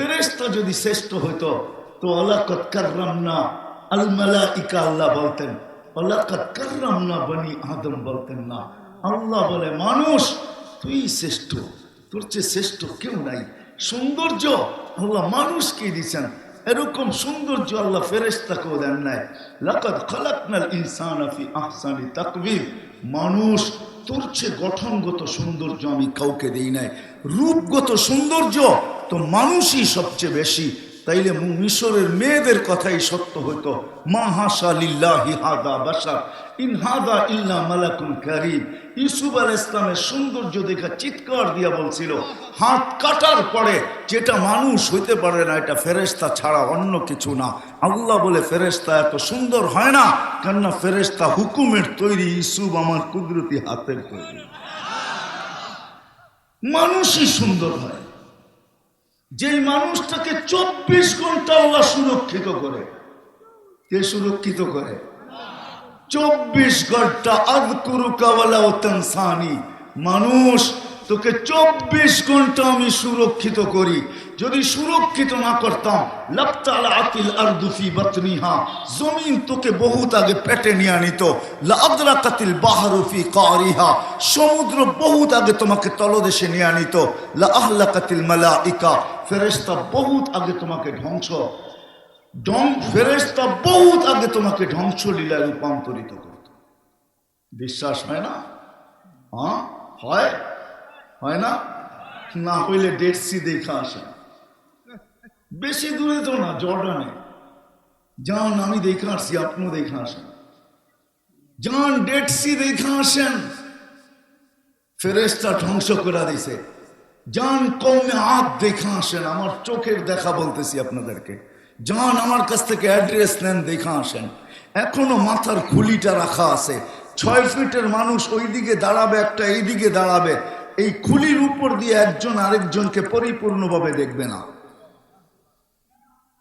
ফেরেস্তা যদি শ্রেষ্ঠ হইতো, তো অলাকত কার্রাম না আল মালাইকা আল্লাহ বলতেন অলাকত কার্রাম না বনি আদম বলতেন না। আল্লাহ বলে, মানুষ, তুই শ্রেষ্ঠ, তোর চেয়ে শ্রেষ্ঠ কেউ নাই। সৌন্দর্য আল্লাহ মানুষকে দিয়েছেন এরকম সৌন্দর্য আল্লাহ ফেরেস্তাকেও দেন নাই। লাকাদ খালাকনাল ইনসান ফি আহসানি তাকবীর। মানুষ, তোর চেয়ে গঠনগত সৌন্দর্য আমি কাউকে দিই নাই। রূপগত সৌন্দর্য তো মানুষই সবচেয়ে বেশি। তাইলে মিশরের মেয়েদের কথাই সত্য হইতো। মা হাসা লিল্লাহি ইউসুফ আল ইসলামের সৌন্দর্য দেখা চিৎকার দিয়া বলছিল, হাত কাটার পরে যেটা মানুষ হইতে পারে না, এটা ফেরেস্তা ছাড়া অন্য কিছু না। আল্লাহ বলে ফেরেস্তা এত সুন্দর হয় না, কেননা ফেরেস্তা হুকুমের তৈরি ইসুফ আমার কুদরতি হাতের তৈরি। মানুষই সুন্দর হয়। যেই মানুষটাকে চব্বিশ ঘণ্টা আল্লাহ সুরক্ষিত করে। কে সুরক্ষিত করে? চব্বিশ ঘণ্টা আদকুরুকাওয়ালা তানসানি। মানুষ, তোকে চব্বিশ ঘণ্টা আমি সুরক্ষিত করি। যদি সুরক্ষিত না করতাম লাপতাল আকিল আর দুফি বাতনিহা, জমিন তোকে বহুত আগে পেটে নিয়ে আনিত লাদরা কাতিল বাহারুফি কারিহা, সমুদ্র বহুত আগে তোমাকে তলদেশে নিয়ে আনিত লা আহলা কাতিল মালাইকা ফেরেস্তা বহুত আগে তোমাকে ধ্বংস ফেরেস্তা বহুত আগে তোমাকে ধ্বংসলীলায় রূপান্তরিত করত। বিশ্বাস হয় না? হ্যাঁ? হয়? হয় না? না হইলে ডেড সি দেখা আসে বেশি দূরে তো না, জর্ডানে। যান আমি দেখে আসছি, আপনিও দেখে আসেন। যান ডেটসি দেখে আসেন। ফেরেস্তা ধ্বংস করে দিছে। যান কমে হাত দেখা আসেন। আমার চোখের দেখা বলতেছি আপনাদেরকে। যান আমার কাছ থেকে অ্যাড্রেস নেন, দেখে আসেন। এখনও মাথার খুলিটা রাখা আছে। ছয় ফিটের মানুষ ওইদিকে দাঁড়াবে, একটা এইদিকে দাঁড়াবে। এই খুলির উপর দিয়ে একজন আরেকজনকে পরিপূর্ণভাবে দেখবে না।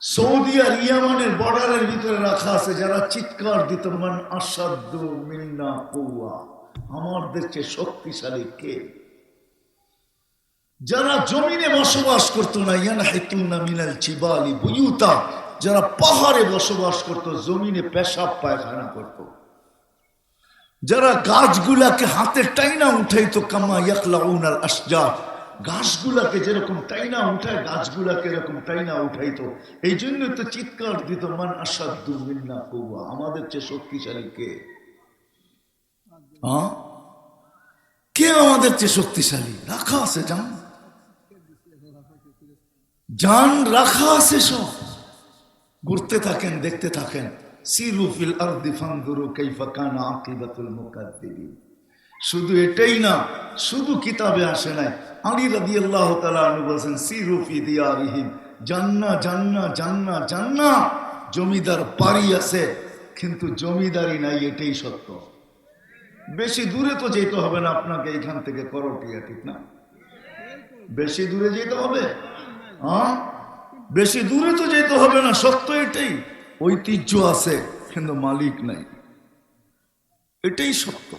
সৌদি আর ইয়ামানের বর্ডারের ভিতরে রাখা আছে, যারা চিৎকার দিত, মান আসাধ্য মিন্না কৌয়া আমাদের চেয়ে শক্তিশালী কে? যারা জমিনে বসবাস করতো না ইয়ানা হেতুনা মিনাল চিবালি বুয়ুতা। যারা পাহাড়ে বসবাস করত, জমিনে পেশাব পায়খানা করত। যারা গাছগুলাকে হাতে টাইনা উঠাইতো, কামা ইয়াকলাউনাল আসজা ঘাসগুলাকে যেরকম টাইনা উঠায়, গাছগুলাকে এরকম টাইনা উঠাইতো। এই জন্য তো চিৎকার দিত, মান আসাদু মিন্না কৌয়া আমাদের চেয়ে শক্তিশালী কে? হ্যাঁ? কে আমাদের চেয়ে শক্তিশালী? রাখা আছে, জান। জান, রাখা আছে সব। ঘুরতে থাকেন, দেখতে থাকেন। সিরুফিল আরদি ফানদুরু কাইফা কানা আকিবাতুল মুকাদ্দিবিন। শুধু এটাই না, শুধু কিতাবে আসে নাই। আলী রাদিয়াল্লাহু তাআলা আনহু বলেন সিরুফি দিয়ারিহিম জান্না জান্না জান্না জান্না জমিদার বাড়ি আছে, কিন্তু জমিদারি নাই, এটাই সত্য। বেশি দূরে তো যেতে হবে না, আপনাকে এইখান থেকে করটিয়া ঠিক না? বেশি দূরে যেতে হবে? হ্যাঁ বেশি দূরে তো যেতে হবে না, সত্য এটাই। ঐতিহ্য আছে, কিন্তু মালিক নাই। এটাই সত্য।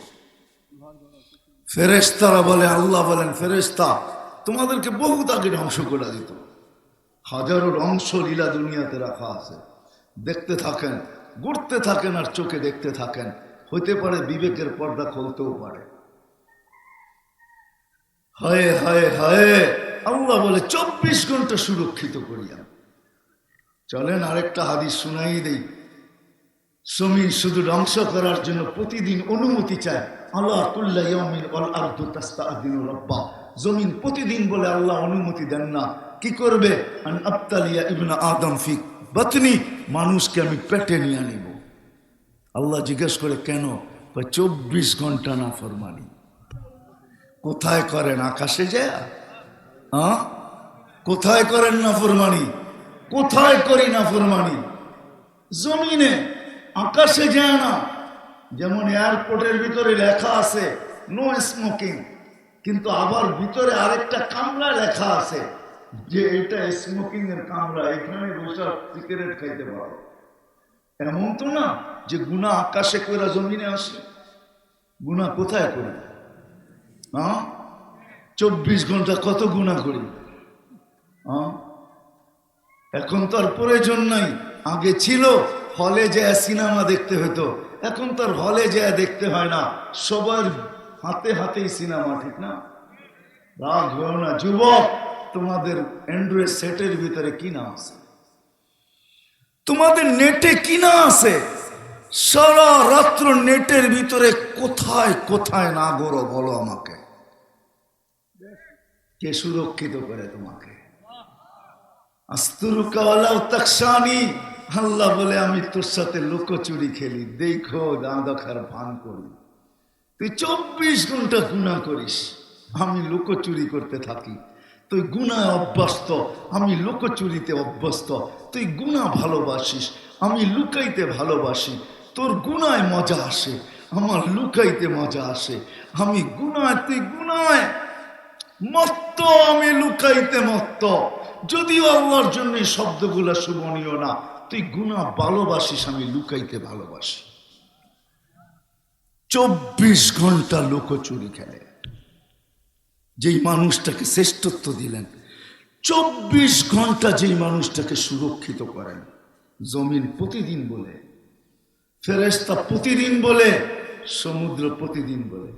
ফেরেস্তারা বলে, আল্লাহ বলেন ফেরেস্তা তোমাদেরকে বহুত আগে ধ্বংস করে দিত। হাজারো ধ্বংস লীলা দুনিয়াতে রাখা আছে। দেখতে থাকেন, ঘুরতে থাকেন আর চোখে দেখতে থাকেন। হইতে পারে বিবেকের পর্দা খুলতেও পারে। হায় হায় হায়, আল্লাহ বলে, চব্বিশ ঘণ্টা সুরক্ষিত করিয়া। চলেন আরেকটা হাদিস শুনাই দেই। জমিন শুধু ধ্বংস করার জন্য প্রতিদিন অনুমতি চায়, আল্লাহ রাব্বা। জমিন প্রতিদিন বলে, আল্লাহ, অনুমতি দেন না। কি করবে? আদম ফি বাতনি, মানুষকে আমি পেটে নিয়ে নিব আল্লাহ জিজ্ঞেস করে, কেন? চব্বিশ ঘণ্টা না ফরমানি। কোথায় করেন? আকাশে যায়? হ্যাঁ কোথায় করেন না ফরমানি? কোথায় করি না ফরমানি? জমিনে আকাশে যায় না। যেমন এয়ারপোর্টের ভিতরে লেখা আছে নো স্মোকিং কিন্তু আবার ভিতরে আরেকটা কামরা লেখা আছে যে এটা স্মোকিং এর কামরা। এখানে বসে সিগারেট খাইতে পারো। এমন তো না যে গুণা আকাশে কইরা জমিনে আসে। গুণা কোথায় করি? হ্যাঁ? চব্বিশ ঘণ্টা কত গুণা করি? হ্যাঁ? এখন তো আর প্রয়োজন নাই। আগে ছিল হলে যায় সিনেমা দেখতে হতো এখন তো আর হলে যায় দেখতে হয় না। সবার হাতে হাতেই সিনেমা, ঠিক না? রাগ হয়েও না। যুবক, তোমাদের অ্যান্ড্রয়েড সেটের ভিতরে কি না আছে? তোমাদের নেটে কি না আছে? সারা রাত্র নেটের ভিতরে কোথায় কোথায় না গড়ো বলো আমাকে। কে সুরক্ষিত করে তোমাকে? আস্তুরুকাওয়ালা তাকসানি আল্লাহ বলে, আমি তোর সাথে লুকোচুরি খেলি। দেখো দাঁ দেখার ভান করি। তুই চব্বিশ ঘণ্টা গুণা করিস। আমি লুকোচুরি করতে থাকি। তুই গুণায় অভ্যস্ত। আমি লুকোচুরিতে অভ্যস্ত। তুই গুণা ভালোবাসিস। আমি লুকাইতে ভালোবাসি। তোর গুণায় মজা আসে। আমার লুকাইতে মজা আসে। আমি গুণায় তুই গুণায় মত্ত। আমি লুকাইতে মত্ত। যদিও আল্লাহর জন্য শব্দগুলো শুভনীয় না। তুই গুণা ভালোবাসিস আমি লুকাইতে ভালোবাসি। চব্বিশ ঘণ্টা লুকোচুরি খেলে। যেই মানুষটাকে শ্রেষ্ঠত্ব দিলেন চব্বিশ ঘণ্টা যেই মানুষটাকে সুরক্ষিত করেন জমিন প্রতিদিন বলে ফেরেস্তা প্রতিদিন বলে সমুদ্র প্রতিদিন বলে।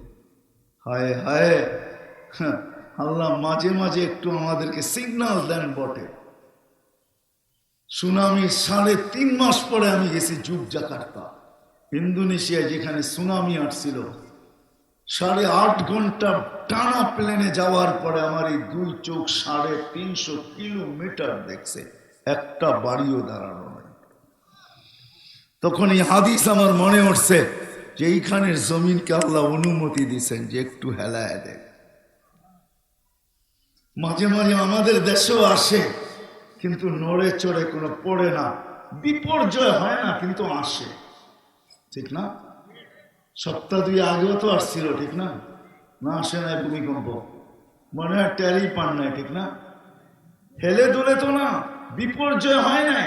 হায় হায় হ্যাঁ, আল্লাহ মাঝে মাঝে একটু আমাদেরকে সিগন্যাল দেন বটে। সুনামি সাড়ে তিন মাস পরে আমি গেছি যুগ জাকার্তা ইন্দোনেশিয়ায় যেখানে সুনামি আসছিল, সাড়ে আট ঘণ্টা টানা প্লেনে যাওয়ার পরে আমার এই দুই চোখ সাড়ে তিনশো কিলোমিটার দেখছে, একটা বাড়িও দাঁড়ানো নাই। তখন এই হাদিস আমার মনে উঠছে যে এইখানের জমিনকে আল্লাহ অনুমতি দিছেন যে একটু হেলায় দেয়। মাঝে মাঝে আমাদের দেশেও আসে কিন্তু নড়ে চড়ে কোনো পড়ে না। বিপর্যয় হয় না, কিন্তু আসে। ঠিক না? সপ্তাহ দুই আগেও তো আসছিল, ঠিক না? না আসে না ভূমিকম্প। মনে হয় ট্যারি পান নাই, ঠিক না? হেলে দুলে তো না, বিপর্যয় হয় নাই।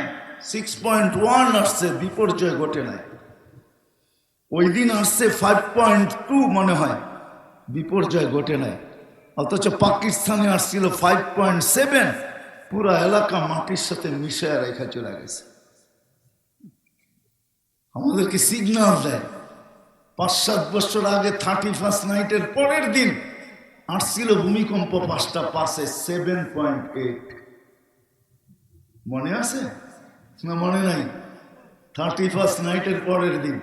সিক্স পয়েন্ট ওয়ান আসছে, বিপর্যয় ঘটে নাই। ওই দিন আসছে ফাইভ পয়েন্ট টু মনে হয়, বিপর্যয় ঘটে নাই। অথচ পাকিস্তানে আসছিল ফাইভ পয়েন্ট সেভেন পুরো এলাকা মাটির সাথে মিশে রেখা চলে গেছে। আমাদেরকে সিগন্যাল দেয়। পাঁচ সাত বছর আগে থার্টি ফার্স্ট নাইটের পরের দিন আসছিল ভূমিকম্প পাঁচটা পাশে সেভেন পয়েন্ট এইট মনে আছে? না, মনে নাই। থার্টি ফার্স্ট নাইটের পরের দিন।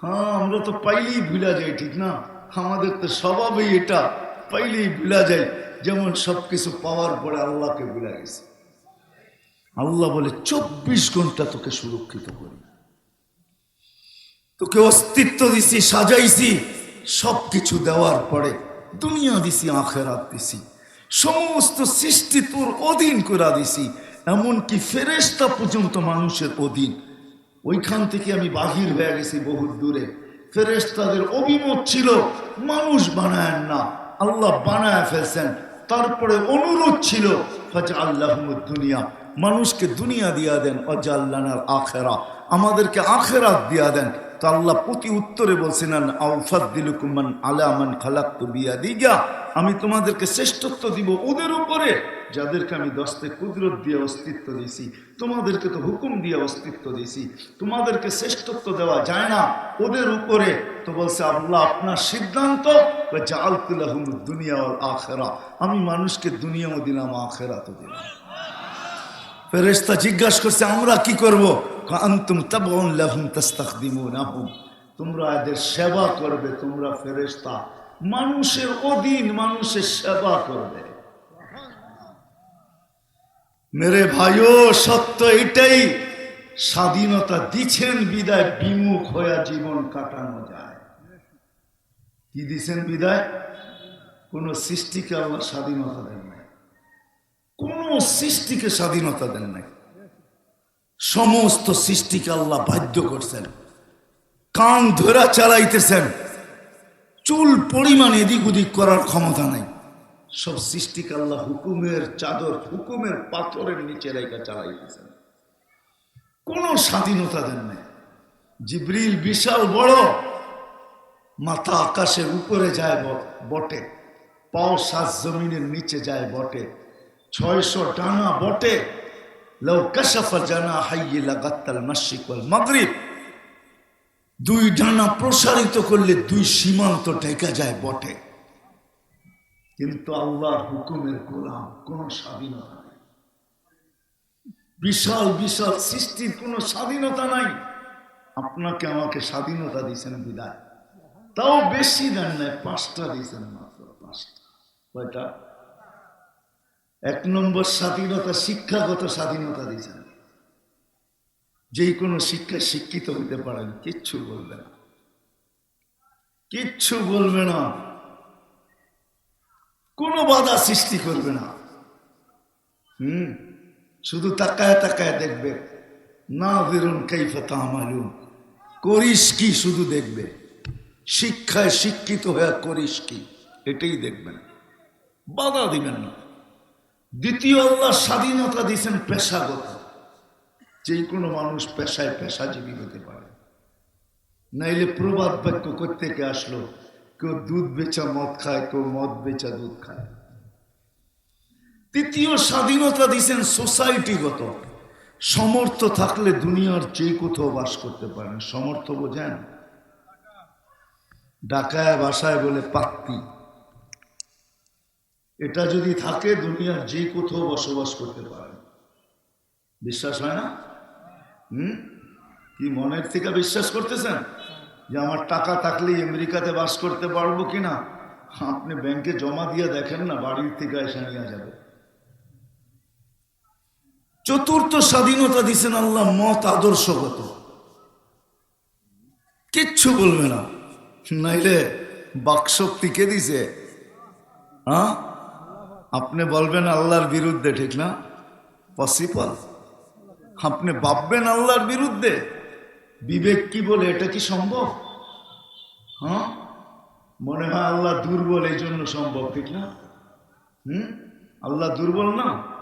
হ্যাঁ আমরা তো পাইলেই ভুলা যাই ঠিক না? আমাদের তো স্বভাবই এটা, পাইলেই ভুলা যায়। যেমন সব কিছু পাওয়ার পরে আল্লাহকে ভুলা গেছে। আল্লাহ বলে, চব্বিশ ঘণ্টা তোকে সুরক্ষিত করি। তোকে অস্তিত্ব দিছি, সাজাইছি সব কিছু দেওয়ার পরে দুনিয়া দিছি, আখেরাত দিছি। সমস্ত সৃষ্টি তোর অধীন করে দিছি, এমনকি ফেরেস্তা পর্যন্ত মানুষের অধীন। ওইখান থেকে আমি বাহির হয়ে গেছি বহুত দূরে। ফেরেস্তাদের অভিমত ছিল, মানুষ বানায় না। আল্লাহ বানায় ফেলছেন। তারপরে অনুরোধ ছিল দুনিয়া। মানুষকে দুনিয়া দিয়া দেন অজাল্লানার আখেরা। আমাদেরকে আখেরাত দিয়া দেন। তো আল্লাহ প্রতি উত্তরে বলছেন আউফাদ্দিলুকুমান আলামান খালাক বিয়া দিগা আমি তোমাদেরকে শ্রেষ্ঠত্ব দিব ওদের উপরে, যাদেরকে আমি দস্তে কুদরত দিয়ে অস্তিত্ব দিয়েছি। তোমাদেরকে তো হুকুম দিয়ে অস্তিত্ব দিয়েছি। তোমাদেরকে শ্রেষ্ঠত্ব দেওয়া যায় না ওদের উপরে। তো বলছে, আল্লাহ, আপনার সিদ্ধান্ত দুনিয়া আখেরা আমি মানুষকে দুনিয়াও দিলাম আখেরা তো দিলাম। ফেরেস্তা জিজ্ঞাসা করছে, আমরা কি করব? তোমরা এদের সেবা করবে, তোমরা মানুষের অধীন মানুষের সেবা করবে। মেরে ভাইও, সত্য এটাই, স্বাধীনতা দিছেন বিদায়, বিমুখ হয়ে জীবন কাটানো যায়। কি দিছেন বিদায়? কোন সৃষ্টিকে আল্লাহ স্বাধীনতা দেন নাই। কোন সৃষ্টিকে স্বাধীনতা দেন নাই। সমস্ত সৃষ্টিকে আল্লাহ বাধ্য করছেন। কান ধরা চালাইতেছেন। চুল পরিমাণ এদিক ওদিক করার ক্ষমতা নাই। সব সৃষ্টিকে আল্লাহ হুকুমের চাদর, হুকুমের পাথরের নিচে রেখা চালাইতেছেন। কোনো স্বাধীনতা দেন নাই। জিব্রিল বিশাল বড়, মাথা আকাশের উপরে যায় বটে। পাও সাত জমিনের নিচে যায় বটে। ছয়শো ডানা বটে। লাউ কাশাফা জানা হাইয়ে লাগাত্তাল মাসিক মাগরিব। দুই ডানা প্রসারিত করলে দুই সীমান্ত টেকা যায় বটে। কিন্তু আল্লাহর হুকুমের গোলাম কোন স্বাধীনতা নেই। বিশাল বিশাল সৃষ্টির কোনো স্বাধীনতা নাই। আপনাকে আমাকে স্বাধীনতা দিয়েছেন বিদায়। তাও বেশি দেন নাই, পাঁচটা দিয়েছেন মাত্র, পাঁচটা। কয়টা? এক নম্বর স্বাধীনতা, শিক্ষাগত স্বাধীনতা দিয়েছেন। যেই কোনো শিক্ষায় শিক্ষিত হইতে পারেন, কিচ্ছু বলবে না। কিচ্ছু বলবে না। কোনো বাধা সৃষ্টি করবে না। হুম? শুধু তাকায় তাকায় দেখবে। না বেরুন কাইফা আমালুন করিস কি শুধু দেখবে? শিক্ষায় শিক্ষিত হয়ে করিস কি? এটাই দেখবেন বাধা দিবেন না। দ্বিতীয় আল্লাহ স্বাধীনতা দিয়েছেন পেশাগত। যে কোনো মানুষ পেশায় পেশাজীবী হতে পারে। নাইলে প্রবাদ বাক্য থেকে আসলো? কেউ দুধ বেচা মদ খায়, কেউ মদ বেচা দুধ খায়। তৃতীয় স্বাধীনতা দিয়েছেন সোসাইটিগত। সমর্থ থাকলে দুনিয়ার যে কোথাও বাস করতে পারেন। সমর্থ বোঝেন? ডাকায় বাসায় বলে পাত্তি এটা যদি থাকে, দুনিয়ার যে কোথাও বসবাস করতে পারে। বিশ্বাস হয় না? হুম? কি মনের থেকে বিশ্বাস করতেছেন? যে আমার টাকা থাকলেই আমেরিকাতে বাস করতে পারব কিনা? আপনি ব্যাংকে জমা দিয়ে দেখেন না, বাড়ির থেকে এসে নিয়ে যাবে। চতুর্থ স্বাধীনতা দিছেন আল্লাহ, মত আদর্শগত। কিচ্ছু বলবে না। নাইলে বাকশক্তি কে দিছে? হ্যাঁ আপনি বলবেন আল্লাহর বিরুদ্ধে, ঠিক না? পসিবল আপনি ভাববেন আল্লাহর বিরুদ্ধে? বিবেক কি বলে, এটা কি সম্ভব? হ্যাঁ? মনে হয় আল্লাহ দুর্বল এই জন্য সম্ভব, ঠিক না? হুম? আল্লাহ দুর্বল না?